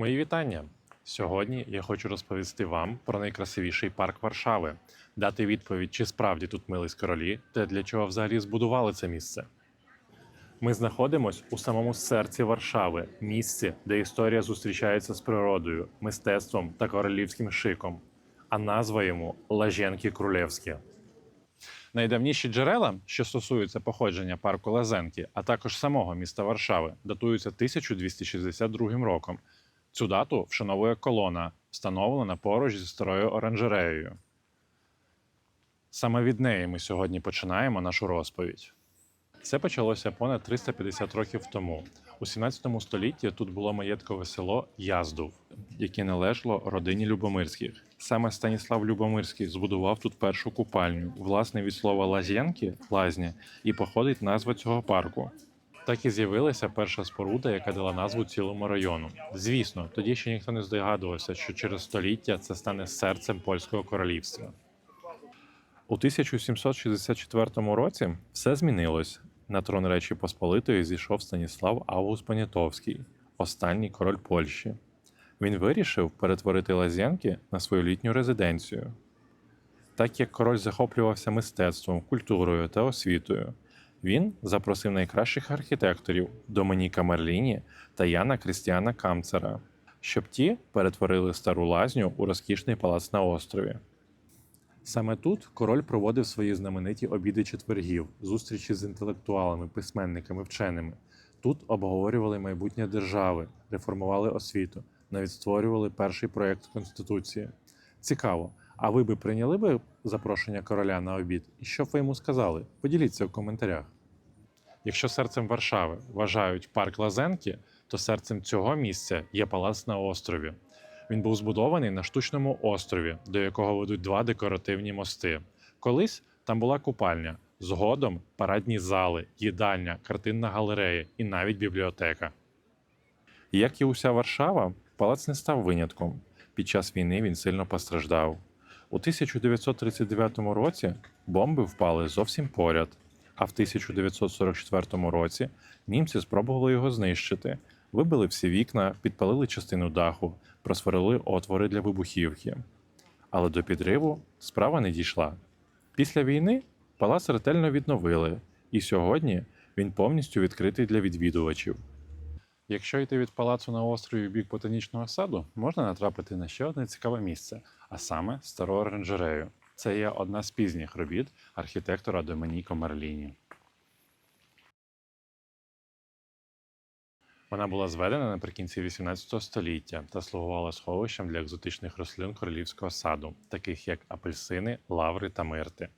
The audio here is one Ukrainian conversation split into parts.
Мої вітання! Сьогодні я хочу розповісти вам про найкрасивіший парк Варшави, дати відповідь, чи справді тут мились королі, та для чого взагалі збудували це місце. Ми знаходимось у самому серці Варшави, місці, де історія зустрічається з природою, мистецтвом та королівським шиком, а назва йому Лаженки Крулевські. Найдавніші джерела, що стосуються походження парку Лазенки, а також самого міста Варшави, датуються 1262 роком. Цю дату вшановує колона, встановлена поруч зі старою оранжереєю. Саме від неї ми сьогодні починаємо нашу розповідь. Все почалося понад 350 років тому. У 17 столітті тут було маєткове село Яздув, яке належало родині Любомирських. Саме Станіслав Любомирський збудував тут першу купальню, власне від слова лазєнки лазня, і походить назва цього парку. Так і з'явилася перша споруда, яка дала назву цілому району. Звісно, тоді ще ніхто не здогадувався, що через століття це стане серцем польського королівства. У 1764 році все змінилось. На трон Речі Посполитої зійшов Станіслав Август Понятовський, останній король Польщі. Він вирішив перетворити Лазянки на свою літню резиденцію. Так як король захоплювався мистецтвом, культурою та освітою, він запросив найкращих архітекторів Домініка Мерліні та Яна Крістіана Камцера, щоб ті перетворили стару лазню у розкішний палац на острові. Саме тут король проводив свої знамениті обіди четвергів, зустрічі з інтелектуалами, письменниками, вченими. Тут обговорювали майбутнє держави, реформували освіту, навіть створювали перший проєкт Конституції. Цікаво, а ви би прийняли би запрошення короля на обід? І що б ви йому сказали? Поділіться в коментарях. Якщо серцем Варшави вважають парк Лазенки, то серцем цього місця є палац на острові. Він був збудований на штучному острові, до якого ведуть два декоративні мости. Колись там була купальня, згодом парадні зали, їдальня, картинна галерея і навіть бібліотека. Як і уся Варшава, палац не став винятком. Під час війни він сильно постраждав. У 1939 році бомби впали зовсім поряд, а в 1944 році німці спробували його знищити, вибили всі вікна, підпалили частину даху, просварили отвори для вибухівки. Але до підриву справа не дійшла. Після війни палац ретельно відновили, і сьогодні він повністю відкритий для відвідувачів. Якщо йти від палацу на острові в бік ботанічного саду, можна натрапити на ще одне цікаве місце, а саме стару оранжерею. Це є одна з пізніх робіт архітектора Доменіко Марліні. Вона була зведена наприкінці 18 століття та слугувала сховищем для екзотичних рослин королівського саду, таких як апельсини, лаври та мирти.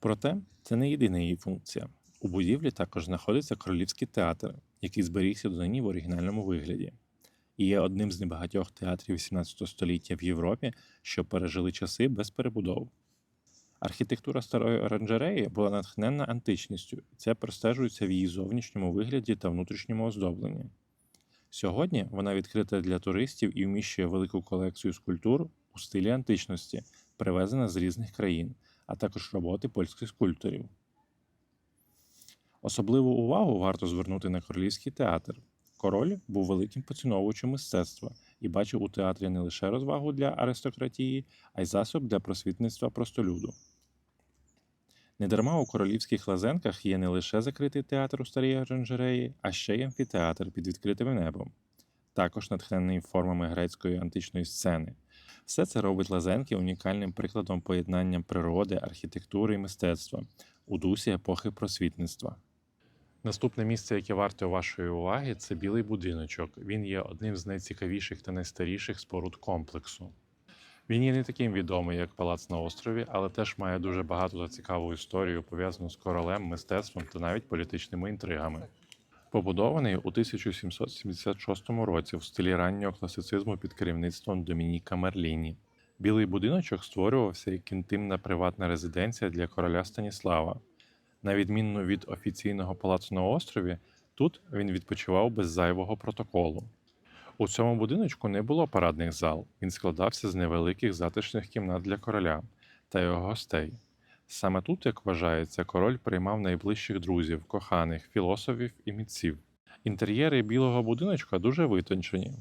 Проте це не єдина її функція. У будівлі також знаходиться королівський театр, який зберігся донині в оригінальному вигляді, і є одним з небагатьох театрів 18 століття в Європі, що пережили часи без перебудов. Архітектура старої оранжереї була натхненна античністю, і це простежується в її зовнішньому вигляді та внутрішньому оздобленні. Сьогодні вона відкрита для туристів і вміщує велику колекцію скульптур у стилі античності, привезена з різних країн, а також роботи польських скульпторів. Особливу увагу варто звернути на королівський театр. Король був великим поціновувачем мистецтва і бачив у театрі не лише розвагу для аристократії, а й засоб для просвітництва простолюду. Недарма у королівських лазенках є не лише закритий театр у старій оранжереї, а ще й амфітеатр під відкритим небом, також натхнений формами грецької античної сцени. Все це робить лазенки унікальним прикладом поєднання природи, архітектури і мистецтва у дусі епохи просвітництва. Наступне місце, яке варте вашої уваги, це білий будиночок. Він є одним з найцікавіших та найстаріших споруд комплексу. Він є не таким відомий, як палац на острові, але теж має дуже багату та цікаву історію, пов'язану з королем, мистецтвом та навіть політичними інтригами. Побудований у 1776 році в стилі раннього класицизму під керівництвом Домініка Мерліні. Білий будиночок створювався як інтимна приватна резиденція для короля Станіслава. На відміну від офіційного палацу на острові, тут він відпочивав без зайвого протоколу. У цьому будиночку не було парадних зал, він складався з невеликих затишних кімнат для короля та його гостей. Саме тут, як вважається, король приймав найближчих друзів, коханих, філософів і митців. Інтер'єри білого будиночка дуже витончені,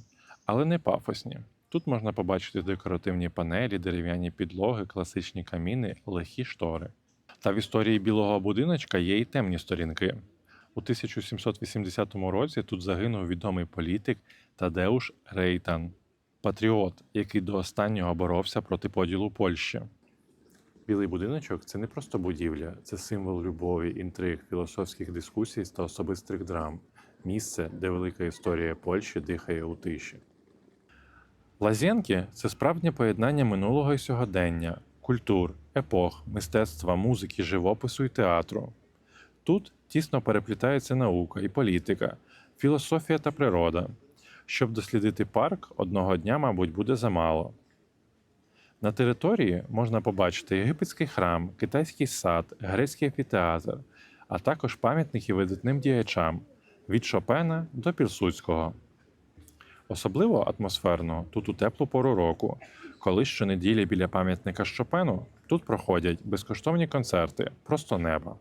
але не пафосні. Тут можна побачити декоративні панелі, дерев'яні підлоги, класичні каміни, легкі штори. Та в історії білого будиночка є і темні сторінки. У 1780 році тут загинув відомий політик Тадеуш Рейтан, патріот, який до останнього боровся проти поділу Польщі. Білий будиночок це не просто будівля, це символ любові, інтриг, філософських дискусій та особистих драм, місце, де велика історія Польщі дихає у тиші. Лазєнки це справжнє поєднання минулого і сьогодення, культур, епох, мистецтва, музики, живопису і театру. Тут тісно переплітаються наука і політика, філософія та природа. Щоб дослідити парк, одного дня, мабуть, буде замало. На території можна побачити єгипетський храм, китайський сад, грецький амфітеатр, а також пам'ятники видатним діячам від Шопена до Пілсудського. Особливо атмосферно тут у теплу пору року, коли щонеділі біля пам'ятника Шопену тут проходять безкоштовні концерти просто неба.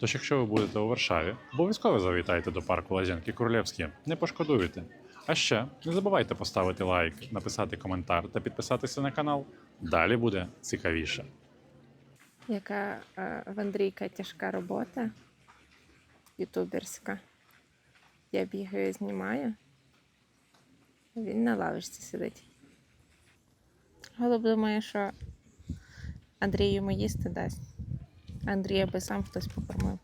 Тож, якщо ви будете у Варшаві, обов'язково завітайте до парку Лазянки Королевські, не пошкодуєте. А ще не забувайте поставити лайк, написати коментар та підписатися на канал. Далі буде цікавіше. Яка е, в Андрійка тяжка робота ютуберська. Я бігаю, знімаю. Він на лавочці сидить. Голуб думає, що Андрій йому їсти дасть. Андрія би сам хтось покормив.